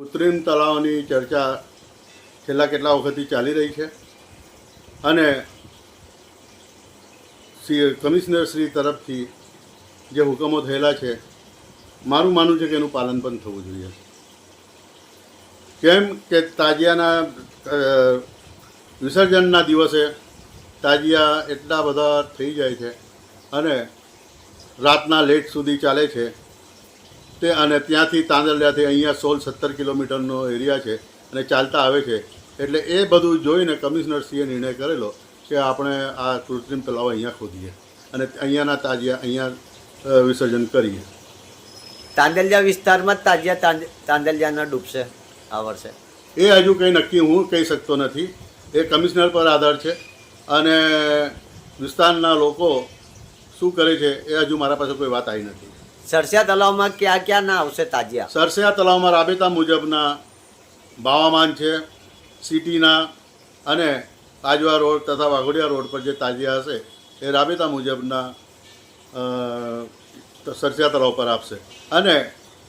કૃત્રિમ તળાવની ચર્ચા છેલ્લા કેટલા વખતથી ચાલી રહી છે અને કમિશનર શ્રી તરફથી જે હુકમો થયેલા છે, મારું માનવું છે કે એનું પાલન પણ થવું જોઈએ. કેમ કે તાજિયાના વિસર્જનના દિવસે તાજિયા એટલા બધા થઈ જાય છે અને રાતના લેટ સુધી ચાલે છે તે અને ત્યાંથી તાંદલિયાથી અહીંયા સોળ સત્તર કિલોમીટરનો એરિયા છે અને ચાલતા આવે છે. એટલે એ બધું જોઈને કમિશનરશ્રીએ નિર્ણય કરેલો કે આપણે આ કૃત્રિમ તળાવ અહીંયા ખોદીએ અને અહીંયાના તાજિયા અહીંયા વિસર્જન કરીએ. તાંદલિયા વિસ્તારમાં જ તાજિયા તાંદ- તાંદલિયાના ડૂબશે આ વર્ષે એ હજુ કંઈ નક્કી હું કહી શકતો નથી. એ કમિશનર પર આધાર છે અને વિસ્તારના લોકો શું કરે છે એ હજુ મારા પાસે કોઈ વાત આવી નથી. સરસિયા તલાવમાં ક્યાં ક્યાં ના આવશે તાજિયા? સરસિયા તળાવમાં રાબેતા મુજબના બાવામાન છે, સિટીના અને આજવા રોડ તથા વાઘોડિયા રોડ પર જે તાજિયા હશે, એ રાબેતા મુજબના સરસિયા તળાવ પર આપશે. અને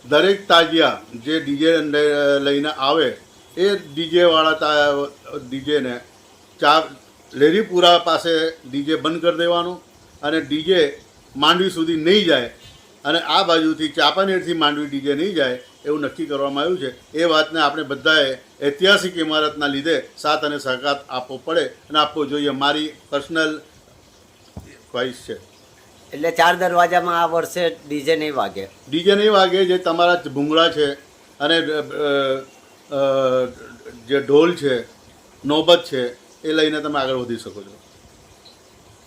દરેક તાજિયા જે ડીજે લઈને આવે, એ ડીજેવાળા ડીજેને ચા લેરીપુરા પાસે ડીજે બંધ કરી દેવાનું અને ડીજે માંડવી સુધી નહીં જાય અને આ બાજુથી ચાંપાનેરથી માંડવી ડીજે નહીં જાય એવું નક્કી કરવામાં આવ્યું છે. એ વાતને આપણે બધાએ ઐતિહાસિક ઇમારતના લીધે સાથ અને સહકાર આપવો પડે અને આપવો જોઈએ. મારી પર્સનલ ખ્વાહિશ છે. એટલે ચાર દરવાજામાં આ વર્ષે ડીજે નહીં વાગે? ડીજે નહીં વાગે જે તમારા ભૂંગળા છે અને જે ઢોલ છે નોબત છે એ લઈને તમે આગળ વધી શકો છો.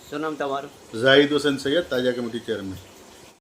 શું નામ તમારું? ઝાહિદ હુસેન સૈયદ તાજા કમિટી ચેરમેન.